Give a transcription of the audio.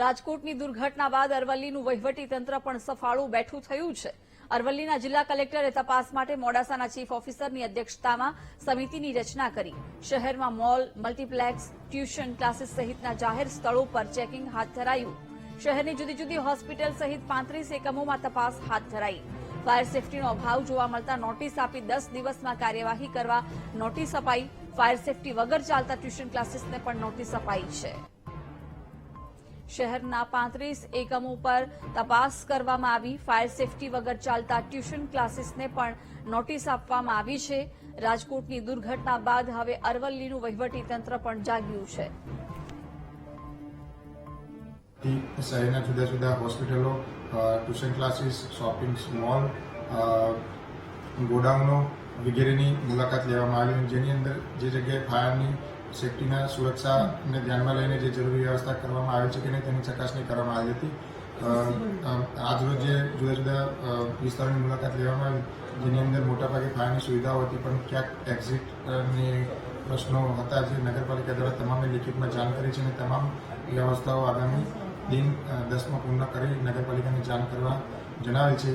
રાજકોટની દુર્ઘટના બાદ અરવલ્લીનું તંત્ર પણ સફાળું બેઠું થયું છે. અરવલ્લીના જિલ્લા કલેક્ટરે તપાસ માટે મોડાસાના ચીફ ઓફિસરની અધ્યક્ષતામાં સમિતિની રચના કરી. શહેરમાં મોલ, મલ્ટીપ્લેક્સ, ટ્યુશન ક્લાસીસ સહિતના જાહેર સ્થળો પર ચેકિંગ હાથ ધરાયું. શહેરની જુદી જુદી હોસ્પિટલ સહિત પાંત્રીસ એકમોમાં તપાસ હાથ ધરાઈ. ફાયર સેફટીનો અભાવ જોવા મળતા નોટિસ આપી દસ દિવસમાં કાર્યવાહી કરવા નોટિસ અપાઈ. ફાયર સેફટી વગર ચાલતા ટ્યુશન ક્લાસીસને પણ નોટિસ અપાઈ છે. શહેરના પાંત્રીસ એકમો પર તપાસ કરવામાં આવી. ફાયર સેફટી વગર ચાલતા ટ્યુશન ક્લાસીસને પણ નોટિસ આપવામાં આવી છે. રાજકોટની દુર્ઘટના બાદ હવે અરવલ્લીનું વહીવટી તંત્ર પણ જાગ્યું છે. શહેરના જુદા જુદા હોસ્પિટલો ટ્યુશન ક્લાસીસ, શોપિંગ મોલ ગોડાઉનો વગેરેની મુલાકાત લેવામાં આવી. જેની અંદર જે જગ્યાએ ફાયરની સેફટીના સુરક્ષાને ધ્યાનમાં લઈને જે જરૂરી વ્યવસ્થા કરવામાં આવી છે કે નહીં તેની ચકાસણી કરવામાં આવી હતી. આજરોજ જે જુદા જુદા વિસ્તારોની મુલાકાત લેવામાં આવી, જેની અંદર મોટાભાગે ફાયરની સુવિધાઓ હતી, પણ ક્યાંક એક્ઝિટની પ્રશ્નો હતા જે નગરપાલિકા દ્વારા તમામે લિખિતમાં જાણ કરી છે અને તમામ વ્યવસ્થાઓ આગામી દિન દસમાં પૂર્ણ કરી નગરપાલિકાને જાણ કરવા જણાવેલ છે.